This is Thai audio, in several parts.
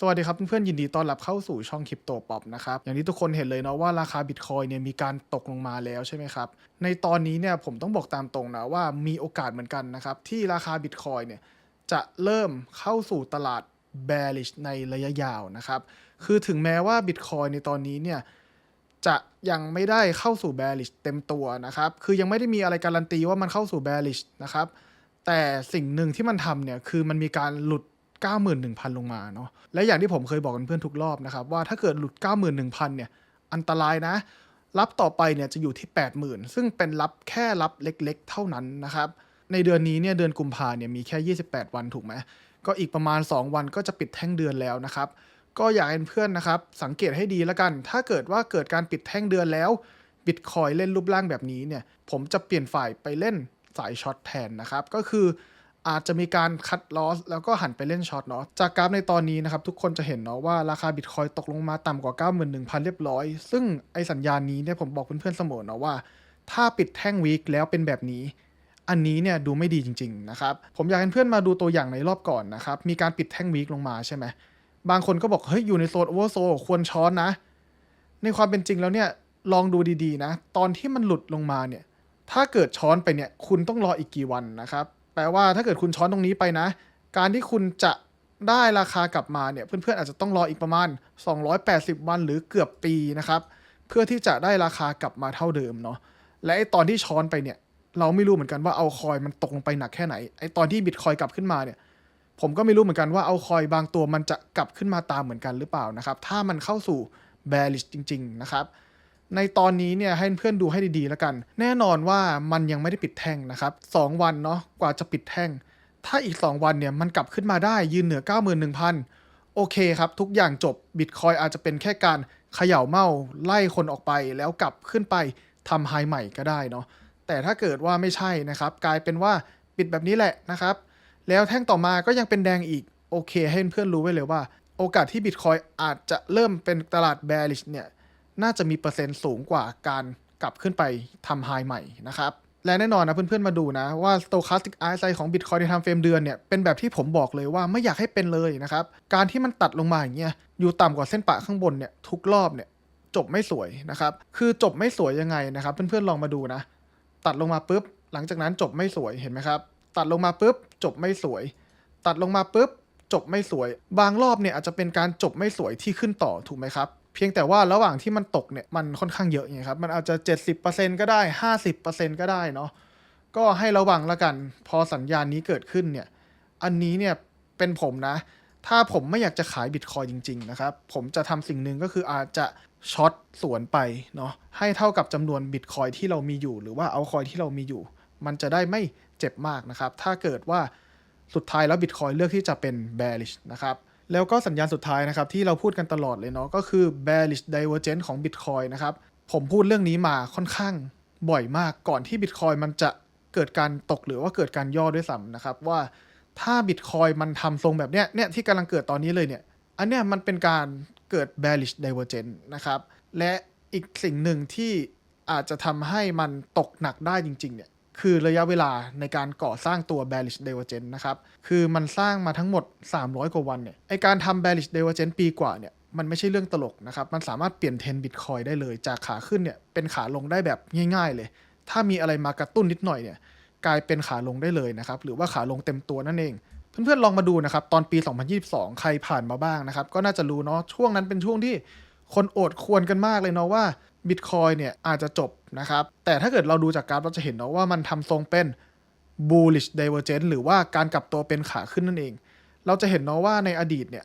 สวัสดีครับเพื่อนๆยินดีต้อนรับเข้าสู่ช่องคริปโตป๊อปนะครับอย่างที่ทุกคนเห็นเลยเนาะว่าราคาบิตคอยเนี่ยมีการตกลงมาแล้วใช่ไหมครับในตอนนี้เนี่ยผมต้องบอกตามตรงนะว่ามีโอกาสเหมือนกันนะครับที่ราคาบิตคอยเนี่ยจะเริ่มเข้าสู่ตลาด bearish ในระยะยาวนะครับคือถึงแม้ว่าบิตคอยในตอนนี้เนี่ยจะยังไม่ได้เข้าสู่ bearish เต็มตัวนะครับคือยังไม่ได้มีอะไรการันตีว่ามันเข้าสู่ bearish นะครับแต่สิ่งหนึ่งที่มันทำเนี่ยคือมันมีการหลุด 91,000 ลงมาเนาะและอย่างที่ผมเคยบอกกันเพื่อนทุกรอบนะครับ ว่าถ้าเกิดหลุด 91,000 เนี่ย อันตรายนะ รับต่อไปเนี่ยจะอยู่ที่ 80,000 ซึ่งเป็นรับแค่รับเล็กๆ เท่านั้นนะครับ ในเดือนนี้เนี่ยเดือนกุมภาเนี่ยมีแค่ 28 วันถูกไหมก็อีกประมาณ 2 วันก็จะปิดแท่งเดือนแล้วนะครับ ก็อยากให้เพื่อนนะครับ สังเกตให้ดีแล้วกัน ถ้าเกิดว่าเกิดการปิดแท่งเดือนแล้วบิตคอยเล่นรูปร่างแบบนี้เนี่ย ผมจะเปลี่ยนฝ่ายไปเล่นสายช็อตแทนนะครับ ก็คือ อาจจะมีการคัดลอสแล้วก็หันไปเล่นช็อตเนาะจากกราฟในตอนนี้นะครับทุกคนจะเห็นเนาะว่าราคาบิตคอยตกลงมาต่ำกว่า 91,000 เรียบร้อย ซึ่งไอสัญญาณนี้เนี่ยผมบอกเพื่อนๆเสมอเนาะว่า ถ้าปิดแท่งวีคแล้วเป็นแบบนี้อันนี้เนี่ยดูไม่ดีจริงๆนะครับ ผมอยากให้เพื่อนมาดูตัวอย่างในรอบก่อนนะครับ มีการปิดแท่งวีคลงมาใช่ไหม บางคนก็บอก เฮ้ย อยู่ในโซนโอเวอร์โซควรช้อนนะ ในความเป็นจริงแล้วเนี่ย ลองดูดีๆนะ ตอนที่มันหลุดลงมาเนี่ย ถ้าเกิดช้อนไปเนี่ย คุณต้องรออีกกี่วันนะครับ แปลว่าถ้าเกิดคุณช้อนตรงนี้ไปนะ การที่คุณจะได้ราคากลับมาเนี่ยเพื่อนๆอาจจะต้องรออีกประมาณ 280 วันหรือเกือบปีนะครับ เพื่อที่จะได้ราคากลับมาเท่าเดิมเนาะและไอตอนที่ช้อนไปเนี่ย เราไม่รู้เหมือนกันว่าเอาคอยมันตกลงไปหนักแค่ไหนไอตอนที่บิตคอยกลับขึ้นมาเนี่ย ผมก็ไม่รู้เหมือนกันว่าเอาคอยบางตัวมันจะกลับขึ้นมาตามเหมือนกันหรือเปล่านะครับ ถ้ามันเข้าสู่ bearish จริง ๆ นะครับ ในตอนนี้เนี่ยให้เพื่อนดูให้ดีๆแล้วกัน แน่นอนว่ามันยังไม่ได้ปิดแท่งนะครับ 2 วันเนาะกว่าจะปิดแท่ง ถ้าอีก 2 วันเนี่ยมันกลับขึ้นมาได้ยืนเหนือ 91,000 โอเคครับ ทุกอย่างจบบิตคอยอาจจะเป็นแค่การเขย่าเมาไล่คนออกไปแล้วกลับขึ้นไปทำไฮใหม่ก็ได้เนาะแต่ถ้าเกิดว่าไม่ใช่นะครับ กลายเป็นว่าปิดแบบนี้แหละนะครับ แล้วแท่งต่อมาก็ยังเป็นแดงอีกโอเคให้เพื่อนรู้ไว้เลยว่า โอกาสที่บิตคอยอาจจะเริ่มเป็นตลาด bearish เนี่ย น่าจะมีเปอร์เซ็นต์สูงกว่าการกลับขึ้นไปทำไฮใหม่นะครับ และแน่นอนนะเพื่อนๆมาดูนะว่า stochastic RSI ของ Bitcoin ในทำเฟรมเดือนเนี่ย เป็นแบบที่ผมบอกเลยว่าไม่อยากให้เป็นเลยนะครับ การที่มันตัดลงมาอย่างเงี้ยอยู่ต่ำกว่าเส้นปะข้างบนเนี่ยทุกรอบเนี่ยจบไม่สวยนะครับ คือจบไม่สวยยังไงนะครับ เพื่อนๆลองมาดูนะ ตัดลงมาปุ๊บ หลังจากนั้นจบไม่สวยเห็นไหมครับ ตัดลงมาปุ๊บ จบไม่สวย ตัดลงมาปุ๊บ จบไม่สวย บางรอบเนี่ยอาจจะเป็นการจบไม่สวยที่ขึ้นต่อถูกไหมครับ พียงแต่ว่าระหว่างที่มันตกเนี่ยมันค่อนข้างเยอะไงครับ มันอาจจะ 70%ก็ได้ 50%ก็ได้เนาะก็ให้ระวังละกัน พอสัญญาณนี้เกิดขึ้นเนี่ย อันนี้เนี่ยเป็นผมนะ ถ้าผมไม่อยากจะขายบิตคอยจริง ๆ นะครับ ผมจะทำสิ่งหนึ่งก็คืออาจจะช็อตสวนไปเนาะให้เท่ากับจำนวนบิตคอยที่เรามีอยู่ หรือว่าเอาคอยที่เรามีอยู่ มันจะได้ไม่เจ็บมากนะครับ ถ้าเกิดว่าสุดท้ายแล้วบิตคอยเลือกที่จะเป็น bearish นะครับ แล้วก็สัญญาณสุดท้ายนะครับที่เราพูดกันตลอดเลยเนาะก็คือ bearish divergence ของ Bitcoin นะครับ ผมพูดเรื่องนี้มาค่อนข้างบ่อยมากก่อนที่ Bitcoin มันจะเกิดการตกหรือว่าเกิดการย่อด้วยซ้ำนะครับ ว่าถ้า Bitcoin มันทำทรงแบบเนี้ยเนี่ยที่กำลังเกิดตอนนี้เลยเนี่ย อันเนี้ยมันเป็นการเกิด bearish divergence นะครับ และอีกสิ่งหนึ่งที่อาจจะทำให้มันตกหนักได้จริง ๆ เนี่ย คือระยะเวลาในการก่อสร้างตัว bearish divergence นะครับ คือมันสร้างมาทั้งหมด 300 กว่าวันเนี่ย ไอการทำ bearish divergence ปีกว่าเนี่ย มันไม่ใช่เรื่องตลกนะครับ มันสามารถเปลี่ยนเทรนบิตคอยได้เลย จากขาขึ้นเนี่ย เป็นขาลงได้แบบง่ายๆเลย ถ้ามีอะไรมากระตุ้นนิดหน่อยเนี่ย กลายเป็นขาลงได้เลยนะครับ หรือว่าขาลงเต็มตัวนั่นเอง เพื่อนๆลองมาดูนะครับ ตอนปี 2022 ใครผ่านมาบ้างนะครับ ก็น่าจะรู้เนาะ ช่วงนั้นเป็นช่วงที่ คนโอดควรกันมากเลยเนาะว่าบิตคอยเนี่ยอาจจะจบนะครับ แต่ถ้าเกิดเราดูจากกราฟเราจะเห็นเนาะว่ามันทำทรงเป็น bullish divergence หรือว่าการกลับตัวเป็นขาขึ้นนั่นเอง เราจะเห็นเนาะว่าในอดีตเนี่ย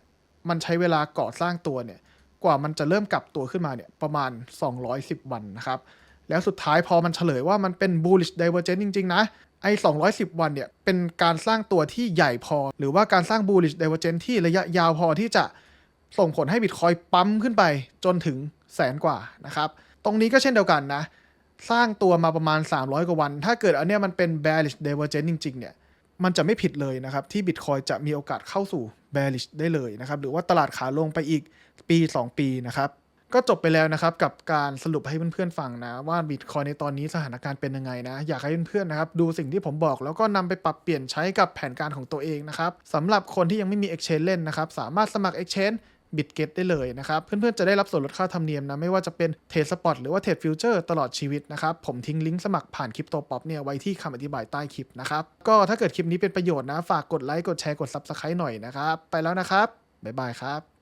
มันใช้เวลาก่อสร้างตัวเนี่ยกว่ามันจะเริ่มกลับตัวขึ้นมาเนี่ยประมาณ 210 วันนะครับ แล้วสุดท้ายพอมันเฉลยว่ามันเป็น bullish divergence จริง ๆ นะ ไอ้ 210 วันเนี่ยเป็นการสร้างตัวที่ใหญ่พอ หรือว่าการสร้าง bullish divergence ที่ระยะยาวพอที่จะ ส่งผลให้บิตคอยปั๊มขึ้นไปจนถึงแสนกว่านะครับ ตรงนี้ก็เช่นเดียวกันนะ สร้างตัวมาประมาณ 300 กว่าวัน ถ้าเกิดอันเนี้ยมันเป็น bearish divergence จริง ๆ เนี่ย มันจะไม่ผิดเลยนะครับ ที่ Bitcoin จะมีโอกาสเข้าสู่ bearish ได้เลยนะครับ หรือว่าตลาดขาลงไปอีกปี 2 ปีนะครับ ก็จบไปแล้วนะครับ กับการสรุปให้เพื่อนๆฟังนะ ว่าบิตคอยในตอนนี้สถานการณ์เป็นยังไงนะ อยากให้เพื่อนๆนะครับดูสิ่งที่ผมบอกแล้วก็นำไปปรับเปลี่ยนใช้กับแผนการของตัวเองนะครับสำหรับคนที่ยังไม่มี Exchange เล่นนะครับสามารถสมัคร Exchange บิตเกตได้เลยนะครับ เพื่อนๆ จะได้รับส่วนลดค่าธรรมเนียมนะ ไม่ว่าจะเป็นเทรดสปอตหรือว่าเทรดฟิวเจอร์ตลอดชีวิตนะครับ ผมทิ้งลิงก์สมัครผ่านคริปโตป๊อปเนี่ยไว้ที่คำอธิบายใต้คลิปนะครับ ก็ถ้าเกิดคลิปนี้เป็นประโยชน์นะ ฝากกดไลค์กดแชร์กดซับสไครต์หน่อยนะครับ ไปแล้วนะครับบ๊ายบายครับ